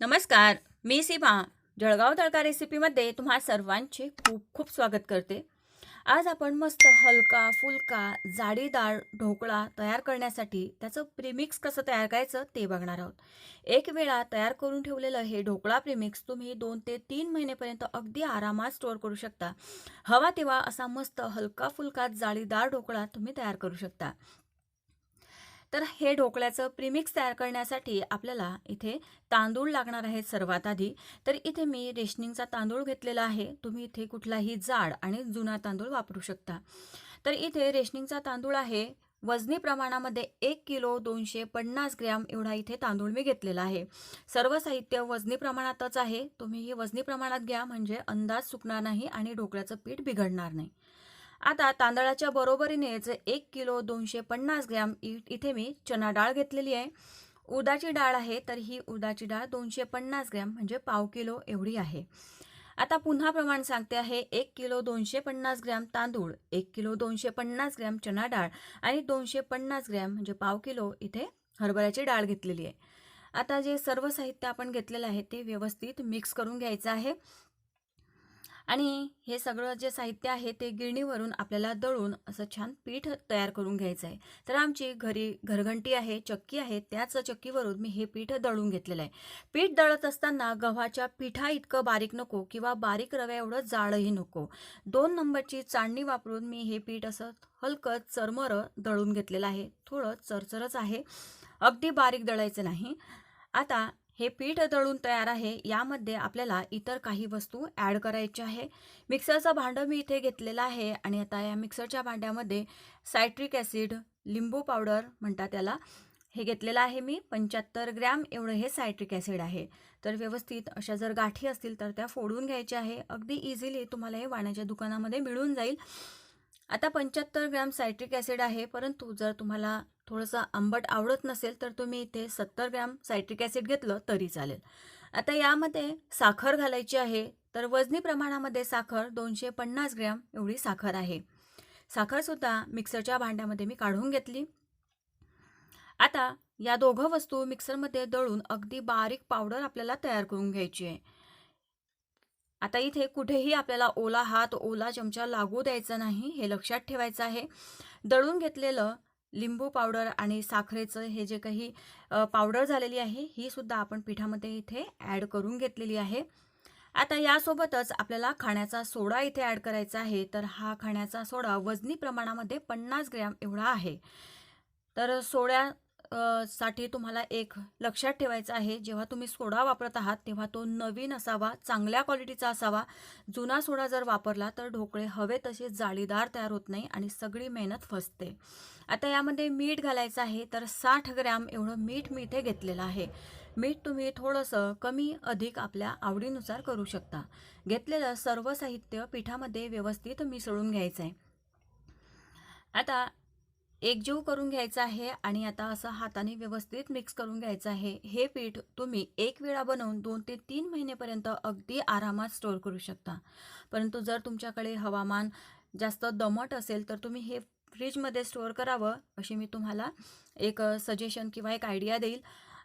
नमस्कार मी सीमा. जळगाव तळका रेसिपीमध्ये तुम्हा सर्वांचे खूप खूप स्वागत करते. आज आपण मस्त हलका फुलका जाडीदार ढोकळा तयार करण्यासाठी त्याचं प्रिमिक्स कसं तयार करायचं ते बघणार आहोत. एक वेळा तयार करून ठेवलेलं हे ढोकळा प्रिमिक्स तुम्ही दोन ते तीन महिनेपर्यंत अगदी आरामात स्टोअर करू शकता. हवा तेव्हा असा मस्त हलका फुलका जाळीदार ढोकळा तुम्ही तयार करू शकता. तर हे ढोकळ्याचं प्रीमिक्स तयार करण्यासाठी आपल्याला इथे तांदूळ लागणार आहेत सर्वात आधी. तर इथे मी रेशनिंगचा तांदूळ घेतलेला आहे. तुम्ही इथे कुठलाही जाड आणि जुना तांदूळ वापरू शकता. तर इथे रेशनिंगचा तांदूळ आहे. वजनी प्रमाणामध्ये एक किलो दोनशे पन्नास ग्रॅम एवढा इथे तांदूळ मी घेतलेला आहे. सर्व साहित्य वजनी प्रमाणातच आहे. तुम्ही हे वजनी प्रमाणात घ्या म्हणजे अंदाज चुकणार नाही आणि ढोकळ्याचं पीठ बिघडणार नाही. आता तांदळाच्या बरोबरीनेच एक किलो दोनशे पन्नास ग्रॅम इथे मी चना डाळ घेतलेली आहे. उदाची डाळ आहे तर ही उदाची डाळ दोनशे पन्नास ग्रॅम म्हणजे पाव किलो एवढी आहे. आता पुन्हा प्रमाण सांगते आहे एक किलो दोनशे पन्नास ग्रॅम तांदूळ एक किलो दोनशे पन्नास ग्रॅम चना डाळ आणि दोनशे पन्नास ग्रॅम म्हणजे पाव किलो इथे हरभऱ्याची डाळ घेतलेली आहे. आता जे सर्व साहित्य आपण घेतलेलं आहे ते व्यवस्थित मिक्स करून घ्यायचं आहे. आणि हे सगळं जे साहित्य आहे ते गिरणीवरून आपल्याला दळून असं छान पीठ तयार करून घ्यायचं आहे. तर आमची घरी घरघंटी आहे चक्की आहे त्याच चक्कीवरून मी हे पीठ दळून घेतलेलं आहे. पीठ दळत असताना गव्हाच्या पिठा इतकं बारीक नको किंवा बारीक रव्या एवढं जाडही नको. दोन नंबरची चाळणी वापरून मी हे पीठ असं हलकं चरमरं दळून घेतलेलं आहे. थोडं चरचरच आहे. अगदी बारीक दळायचं नाही. आता हे पीठ दळून तयार आहे. यामध्ये आपल्याला इतर काही वस्तू ॲड करायच्या आहे. मिक्सरचं भांडं मी इथे घेतलेलं आहे आणि आता या मिक्सरच्या भांड्यामध्ये सायट्रिक ॲसिड लिंबू पावडर म्हणतात त्याला हे घेतलेलं आहे मी. पंच्याहत्तर ग्रॅम एवढं हे सायट्रिक ॲसिड आहे. तर व्यवस्थित अशा जर गाठी असतील तर त्या फोडून घ्यायच्या आहे. अगदी इझिली तुम्हाला हे वाण्याच्या दुकानामध्ये मिळून जाईल. आता पंच्याहत्तर ग्रॅम सायट्रिक ॲसिड आहे. परंतु जर तुम्हाला थोडंसं आंबट आवडत नसेल तर तुम्ही इथे सत्तर ग्रॅम सायट्रिक ॲसिड घेतलं तरी चालेल. आता यामध्ये साखर घालायची आहे तर वजनी प्रमाणामध्ये साखर दोनशे पन्नास ग्रॅम एवढी साखर आहे. साखरसुद्धा मिक्सरच्या भांड्यामध्ये मी काढून घेतली. आता या दोघं वस्तू मिक्सरमध्ये दळून अगदी बारीक पावडर आपल्याला तयार करून घ्यायची आहे. आता इथे कुठेही आपल्याला ओला हात ओला चमचा लागू द्यायचा नाही हे लक्षात ठेवायचं आहे. दळून घेतलेलं लिंबू पावडर आणि साखरेचं हे जे काही पावडर झालेली आहे ही सुद्धा आपण पिठामध्ये इथे ॲड करून घेतलेली आहे. आता यासोबतच आपल्याला खाण्याचा सोडा इथे ॲड करायचा आहे तर हा खाण्याचा सोडा वजनी प्रमाणामध्ये पन्नास ग्रॅम एवढा आहे. तर सोड्या साठी तुम्हाला एक लक्षात ठेवायचं आहे. जेव्हा तुम्ही सोडा वापरत आहात तेव्हा तो नवीन असावा चांगल्या क्वालिटीचा असावा. जुना सोडा जर वापरला तर ढोकळे हवे तसे जाळीदार तयार होत नाही आणि सगळी मेहनत फसते. आता यामध्ये मीठ घालायचं आहे तर साठ ग्रॅम एवढं मीठ मी इथे घेतलेलं आहे. मीठ तुम्ही थोडंसं कमी अधिक आपल्या आवडीनुसार करू शकता. घेतलेलं सर्व साहित्य पिठामध्ये व्यवस्थित मिसळून घ्यायचं आहे आता एकजीव करून घ्यायचं आहे आणि आता असं हाताने व्यवस्थित मिक्स करून घ्यायचं आहे. हे पीठ तुम्ही एक वेळा बनवून दोन ते तीन महिनेपर्यंत अगदी आरामात स्टोअर करू शकता. परंतु जर तुमच्याकडे हवामान जास्त दमट असेल तर तुम्ही हे फ्रीजमध्ये स्टोअर करावं अशी मी तुम्हाला एक सजेशन किंवा एक आयडिया देईल.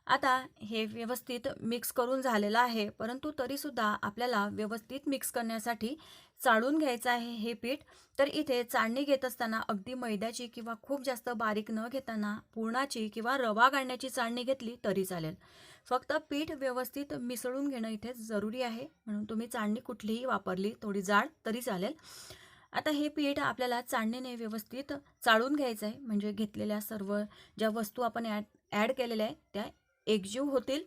आता हे व्यवस्थित मिक्स करून झालेलं आहे परंतु तरीसुद्धा आपल्याला व्यवस्थित मिक्स करण्यासाठी चाळून घ्यायचं आहे हे पीठ. तर इथे चाळणी घेत असताना अगदी मैद्याची किंवा खूप जास्त बारीक न घेताना पुरणाची किंवा रवा गाळण्याची चाळणी घेतली तरी चालेल. फक्त पीठ व्यवस्थित मिसळून घेणं इथे जरुरी आहे. म्हणून तुम्ही चाळणी कुठलीही वापरली थोडी जाड तरी चालेल. आता हे पीठ आपल्याला चाळणीने व्यवस्थित चाळून घ्यायचं आहे म्हणजे घेतलेल्या सर्व ज्या वस्तू आपण ॲड ॲड केलेल्या आहेत त्या एकजीव होतील.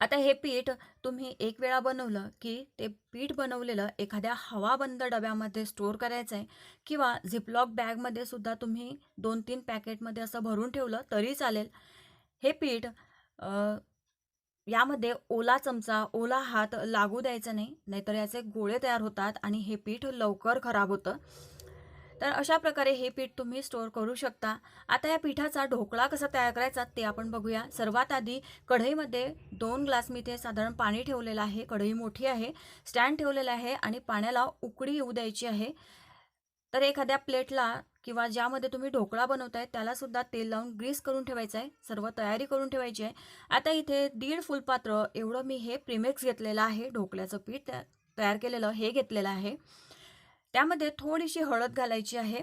आता हे पीठ तुम्ही एक वेळा बनवलं की ते पीठ बनवलेलं एखाद्या हवाबंद डब्यामध्ये स्टोअर करायचं आहे किंवा झिपलॉक बॅगमध्ये सुद्धा तुम्ही दोन तीन पॅकेटमध्ये असं भरून ठेवलं तरी चालेल. हे पीठ यामध्ये ओला चमचा ओला हात लागू द्यायचा नाही नाहीतर याचे गोळे तयार होतात आणि हे पीठ लवकर खराब होतं. तर अशा प्रकारे हे पीठ तुम्ही स्टोअर करू शकता. आता या पिठाचा ढोकळा कसा तयार करायचा ते आपण बघूया. सर्वात आधी कढईमध्ये दोन ग्लास मी इथे साधारण पाणी ठेवलेलं आहे. कढई मोठी आहे स्टँड ठेवलेलं आहे आणि पाण्याला उकडी येऊ द्यायची आहे. तर एखाद्या प्लेटला किंवा ज्यामध्ये तुम्ही ढोकळा बनवताय त्यालासुद्धा तेल लावून ग्रीस करून ठेवायचं आहे. सर्व तयारी करून ठेवायची आहे. आता इथे दीड फुलपात्र एवढं मी हे प्रिमिक्स घेतलेलं आहे. ढोकळ्याचं पीठ तया- तयार केलेलं हे घेतलेलं आहे. त्यामध्ये थोडीशी हळद घालायची आहे.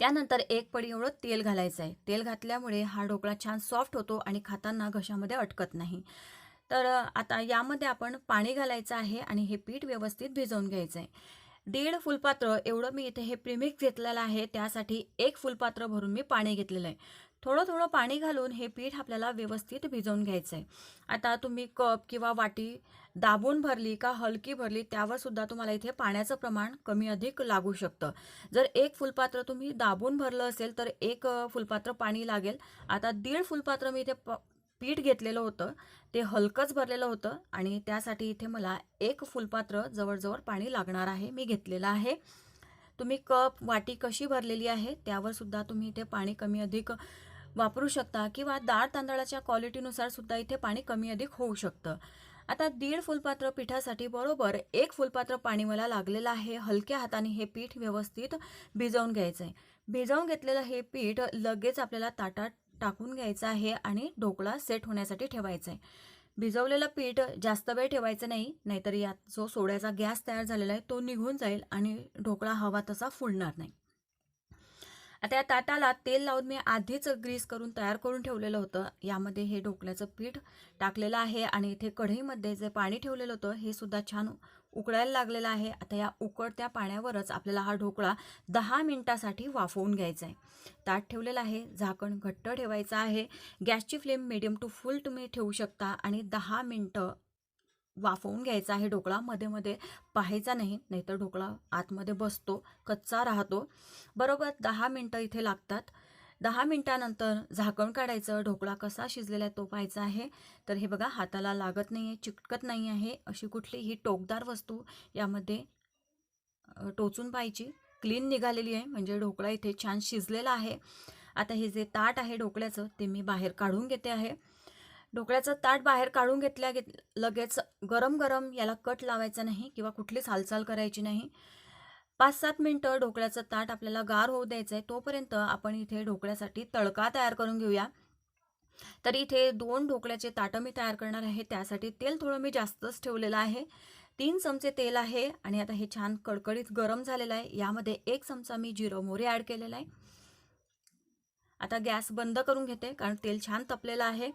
त्यानंतर एक पडी एवढं तेल घालायचं आहे. तेल घातल्यामुळे हा ढोकळा छान सॉफ्ट होतो आणि खाताना घशामध्ये अटकत नाही. तर आता यामध्ये आपण पाणी घालायचं आहे आणि हे पीठ व्यवस्थित भिजवून घ्यायचं आहे दीड फुलपात्र एवढं मी इथे हे प्रिमिक्स घेतलेलं आहे. त्यासाठी एक फुलपात्र भरून मी पाणी घेतलेलं आहे. थोडं थोडं पाणी घालून हे पीठ आपल्याला व्यवस्थित भिजवून घ्यायचं आहे आता तुम्ही कप किंवा वाटी दाबून भरली का हलकी भरली त्यावर सुद्धा तुम्हाला इथे पाण्याचं प्रमाण कमी अधिक लागू शकतं. जर एक फुलपात्र तुम्ही दाबून भरलं असेल तर एक फुलपात्र पाणी लागेल. आता दीड फुलपात्र मी इथे प पीठ घेतलेलं होतं. ते हलकंच भरलेलं होतं आणि त्यासाठी इथे मला एक फुलपात्र जवळजवळ पाणी लागणार आहे. मी घेतलेलं आहे. तुम्ही कप वाटी कशी भरलेली आहे त्यावर सुद्धा तुम्ही इथे पाणी कमी अधिक वापरू शकता किंवा डाळ तांदळाच्या क्वालिटीनुसार सुद्धा इथे पाणी कमी अधिक होऊ शकतं. आता दीड फुलपात्र पिठासाठी बरोबर एक फुलपात्र पाणी मला लागलेलं आहे. हलक्या हाताने हे पीठ व्यवस्थित भिजवून घ्यायचं आहे भिजवून घेतलेलं हे पीठ लगेच आपल्याला ताटात टाकून घ्यायचं आहे आणि ढोकळा सेट होण्यासाठी ठेवायचा आहे भिजवलेलं पीठ जास्त वेळ ठेवायचं नाही नाहीतर यात जो सोड्याचा गॅस तयार झालेला आहे तो निघून जाईल आणि ढोकळा हवा तसा फुलणार नाही. आता या ताटाला तेल लावून मी आधीच ग्रीस करून तयार करून ठेवलेलं होतं. यामध्ये हे ढोकळ्याचं पीठ टाकलेलं आहे आणि इथे कढईमध्ये जे पाणी ठेवलेलं होतं हे सुद्धा छान उकळायला लागलेलं आहे. आता या उकळत्या पाण्यावरच आपल्याला हा ढोकळा दहा मिनटासाठी वाफवून घ्यायचा आहे. ताट ठेवलेलं आहे झाकण घट्ट ठेवायचं आहे. गॅसची फ्लेम मिडियम टू फुल तुम्ही ठेवू शकता आणि दहा मिनटं वाफवून घ्यायचा आहे ढोकळा मध्ये मध्ये पाहायचा नाही नाहीतर ढोकळा आतमध्ये बसतो कच्चा राहतो. बरोबर दहा मिनटं इथे लागतात. दहा मिनटानंतर झाकण काढायचं ढोकळा कसा शिजलेला आहे तो पाहायचा आहे. तर हे बघा हाताला लागत नाही आहे चिकटत नाही आहे अशी कुठलीही टोकदार वस्तू यामध्ये टोचून पाहायची. क्लीन निघालेली आहे म्हणजे ढोकळा इथे छान शिजलेला आहे. आता हे जे ताट आहे ढोकळ्याचं ते मी बाहेर काढून घेते आहे. ढोकळ्याचं ताट बाहेर काढून घेतल्या घेत लगेच गरम गरम याला कट लावायचा नाही किंवा कुठलीच हालचाल करायची नाही. पाच सात मिनटं ढोकळ्याचं ताट आपल्याला गार होऊ द्यायचं आहे तोपर्यंत आपण इथे ढोकळ्यासाठी तडका तयार करून घेऊया. तर इथे दोन ढोकळ्याचे ताटं मी तयार करणार आहे त्यासाठी तेल थोडं मी जास्तच ठेवलेलं आहे. तीन चमचे तेल आहे आणि आता हे छान कडकडीत गरम झालेलं आहे यामध्ये एक चमचा मी जिरं मोहरी ॲड केलेला आहे. आता गॅस बंद करून घेते कारण तेल छान तपलेलं आहे.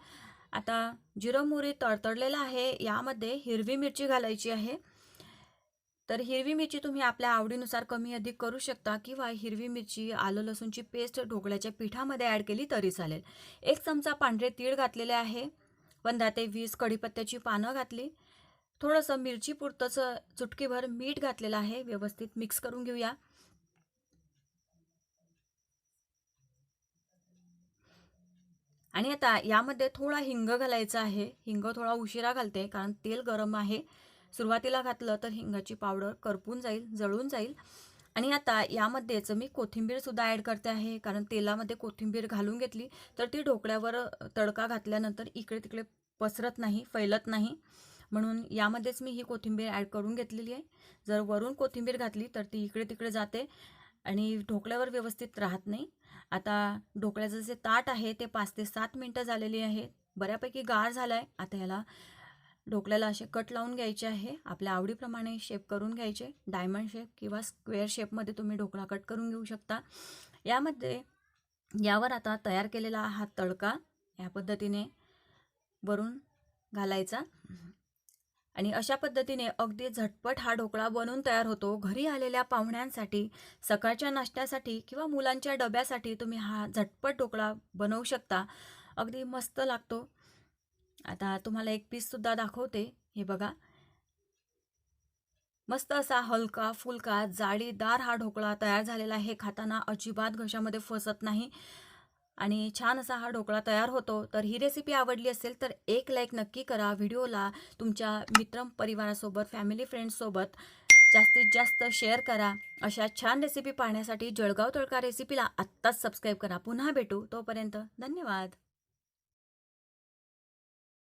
आता जिरं मोहरी तडतडलेलं आहे यामध्ये हिरवी मिरची घालायची आहे. तर हिरवी मिरची तुम्ही आपल्या आवडीनुसार कमी अधिक करू शकता किंवा हिरवी मिरची आलं लसूणची पेस्ट ढोकळ्याच्या पिठामध्ये ॲड केली तरी चालेल. एक चमचा पांढरे तीळ घातलेले आहे. पंधरा ते वीस कढीपत्त्याची पानं घातली. थोडंसं मिरची पुरतंच चुटकीभर मीठ घातलेलं आहे. व्यवस्थित मिक्स करून घेऊया. आणि आता यामध्ये थोडा हिंग घालायचा आहे. हिंग थोडा उशिरा घालते कारण तेल गरम आहे. सुरुवातीला घातलं तर हिंगाची पावडर करपून जाईल जळून जाईल. आणि आता यामध्येच मी कोथिंबीरसुद्धा ॲड करते आहे कारण तेलामध्ये कोथिंबीर घालून घेतली तर ती ढोकळ्यावर तडका घातल्यानंतर इकडे तिकडे पसरत नाही फैलत नाही. म्हणून यामध्येच मी ही कोथिंबीर ॲड करून घेतलेली आहे. जर वरून कोथिंबीर घातली तर ती इकडे तिकडे जाते. आणि ढोकळ्यावर व्यवस्थित राहत नाही. आता ढोकळ्याचं जे ताट आहे ते पाच ते सात मिनटं झालेली आहे. बऱ्यापैकी गार झाला आहे आता ह्याला ढोकळ्याला असे कट लावून घ्यायचे आहे. आपल्या आवडीप्रमाणे शेप करून घ्यायचे. डायमंड शेप किंवा स्क्वेअर शेपमध्ये तुम्ही ढोकळा कट करून घेऊ शकता. यामध्ये यावर आता तयार केलेला हा तडका या पद्धतीने वरून घालायचा. आणि अशा पद्धतीने अगदी झटपट हा ढोकळा बनवून तयार होतो. घरी आलेल्या पाहुण्यांसाठी सकाळच्या नाश्त्यासाठी किंवा मुलांच्या डब्यासाठी तुम्ही हा झटपट ढोकळा बनवू शकता. अगदी मस्त लागतो. आता तुम्हाला एक पीससुद्धा दाखवते. हे बघा. मस्त असा हलका फुलका जाळीदार हा ढोकळा तयार झालेला आहे. खाताना अजिबात घशामध्ये फसत नाही. आणि छान असा हा ढोकळा तयार होतो. तर ही रेसिपी आवडली असेल तर एक लाईक नक्की करा व्हिडिओला तुमच्या मित्र परिवारासोबत फॅमिली फ्रेंड्ससोबत जास्तीत जास्त शेअर करा. अशा छान रेसिपी पाहण्यासाठी जळगाव तळका रेसिपीला आत्ताच सबस्क्राईब करा. पुन्हा भेटू. तोपर्यंत धन्यवाद.